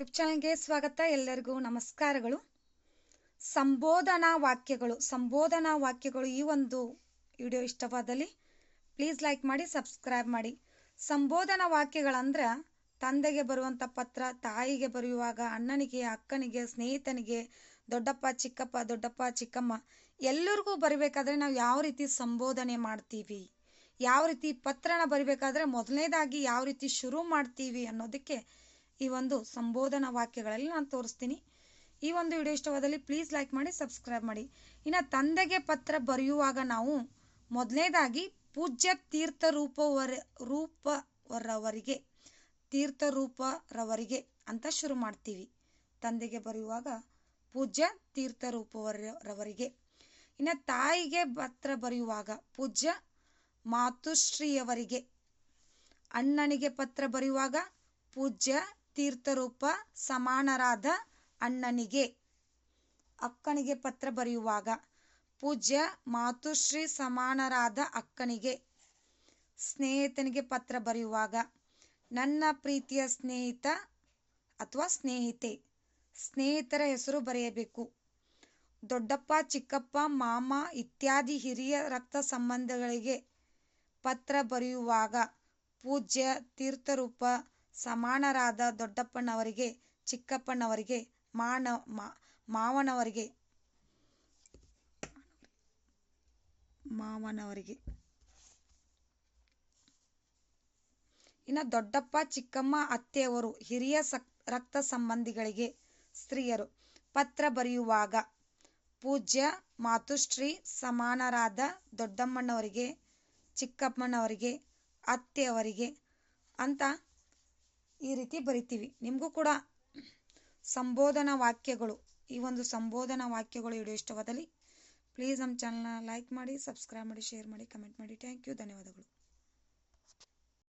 YouTube ಚಾನಲ್ಗೆ ಸ್ವಾಗತ. ಎಲ್ಲರಿಗೂ ನಮಸ್ಕಾರಗಳು. ಸಂಬೋಧನಾ ವಾಕ್ಯಗಳು. ಸಂಬೋಧನಾ ವಾಕ್ಯಗಳು ಈ ಒಂದು ವಿಡಿಯೋ ಇಷ್ಟವಾದಲ್ಲಿ ಪ್ಲೀಸ್ ಲೈಕ್ ಮಾಡಿ, ಸಬ್ಸ್ಕ್ರೈಬ್ ಮಾಡಿ. ಸಂಬೋಧನಾ ವಾಕ್ಯಗಳಂದ್ರೆ ತಂದೆಗೆ ಬರುವಂಥ ಪತ್ರ, ತಾಯಿಗೆ ಬರೆಯುವಾಗ ಅಣ್ಣನಿಗೆ, ಅಕ್ಕನಿಗೆ, ಸ್ನೇಹಿತನಿಗೆ, ದೊಡ್ಡಪ್ಪ, ಚಿಕ್ಕಪ್ಪ, ದೊಡ್ಡಪ್ಪ, ಚಿಕ್ಕಮ್ಮ, ಎಲ್ಲರಿಗೂ ಬರಬೇಕಾದ್ರೆ ನಾವು ಯಾವ ರೀತಿ ಸಂಬೋಧನೆ ಮಾಡ್ತೀವಿ? ಯಾವ ರೀತಿ ಪತ್ರನ ಬರಿಬೇಕಾದ್ರೆ ಮೊದಲನೇದಾಗಿ ಯಾವ ರೀತಿ ಶುರು ಮಾಡ್ತೀವಿ ಅನ್ನೋದಕ್ಕೆ ಈ ಒಂದು ಸಂಬೋಧನಾ ವಾಕ್ಯಗಳಲ್ಲಿ ನಾನು ತೋರಿಸ್ತೀನಿ. ಈ ಒಂದು ವಿಡಿಯೋ ಇಷ್ಟವಾದಲ್ಲಿ ಪ್ಲೀಸ್ ಲೈಕ್ ಮಾಡಿ ಸಬ್ಸ್ಕ್ರೈಬ್ ಮಾಡಿ. ಇನ್ನು ತಂದೆಗೆ ಪತ್ರ ಬರೆಯುವಾಗ ನಾವು ಮೊದಲನೇದಾಗಿ ಪೂಜ್ಯ ತೀರ್ಥ ರೂಪವರ ರೂಪವರವರಿಗೆ ತೀರ್ಥ ರೂಪರವರಿಗೆ ಅಂತ ಶುರು ಮಾಡ್ತೀವಿ. ತಂದೆಗೆ ಬರೆಯುವಾಗ ಪೂಜ್ಯ ತೀರ್ಥ ರೂಪವರವರಿಗೆ ಇನ್ನು ತಾಯಿಗೆ ಪತ್ರ ಬರೆಯುವಾಗ ಪೂಜ್ಯ ಮಾತುಶ್ರೀಯವರಿಗೆ. ಅಣ್ಣನಿಗೆ ಪತ್ರ ಬರೆಯುವಾಗ ಪೂಜ್ಯ ತೀರ್ಥರೂಪ ಸಮಾನರಾದ ಅಣ್ಣನಿಗೆ. ಅಕ್ಕನಿಗೆ ಪತ್ರ ಬರೆಯುವಾಗ, ಪೂಜ್ಯ ಮಾತುಶ್ರೀ ಸಮಾನರಾದ ಅಕ್ಕನಿಗೆ. ಸ್ನೇಹಿತನಿಗೆ ಪತ್ರ ಬರೆಯುವಾಗ, ನನ್ನ ಪ್ರೀತಿಯ ಸ್ನೇಹಿತ ಅಥವಾ ಸ್ನೇಹಿತೆ, ಸ್ನೇಹಿತರ ಹೆಸರು ಬರೆಯಬೇಕು. ದೊಡ್ಡಪ್ಪ, ಚಿಕ್ಕಪ್ಪ, ಮಾಮ ಇತ್ಯಾದಿ ಹಿರಿಯ ರಕ್ತ ಸಂಬಂಧಗಳಿಗೆ ಪತ್ರ ಬರೆಯುವಾಗ, ಪೂಜ್ಯ ತೀರ್ಥರೂಪ ಸಮಾನರಾದ ದೊಡ್ಡಪ್ಪನವರಿಗೆ, ಚಿಕ್ಕಪ್ಪನವರಿಗೆ ಮಾವನವರಿಗೆ ಮಾವನವರಿಗೆ. ಇನ್ನು ದೊಡ್ಡಪ್ಪ, ಚಿಕ್ಕಮ್ಮ, ಅತ್ತೆಯವರು ಹಿರಿಯ ರಕ್ತ ಸಂಬಂಧಿಗಳಿಗೆ ಸ್ತ್ರೀಯರು. ಪತ್ರ ಬರೆಯುವಾಗ ಪೂಜ್ಯ ಮಾತುಶ್ರೀ ಸಮಾನರಾದ ದೊಡ್ಡಮ್ಮನವರಿಗೆ, ಚಿಕ್ಕಪ್ಪನವರಿಗೆ, ಅತ್ತೆಯವರಿಗೆ ಅಂತ ಈ ರೀತಿ ಬರಿತೀವಿ. ನಿಮಗೂ ಕೂಡ ಸಂಬೋಧನಾ ವಾಕ್ಯಗಳು, ಈ ಒಂದು ಸಂಬೋಧನಾ ವಾಕ್ಯಗಳು ವಿಡಿಯೋ ಇಷ್ಟವಾದಲ್ಲಿ ಪ್ಲೀಸ್ ನಮ್ಮ ಚಾನಲ್ನ ಲೈಕ್ ಮಾಡಿ ಸಬ್ಸ್ಕ್ರೈಬ್ ಮಾಡಿ ಶೇರ್ ಮಾಡಿ ಕಮೆಂಟ್ ಮಾಡಿ. ಥ್ಯಾಂಕ್ ಯು ಧನ್ಯವಾದಗಳು.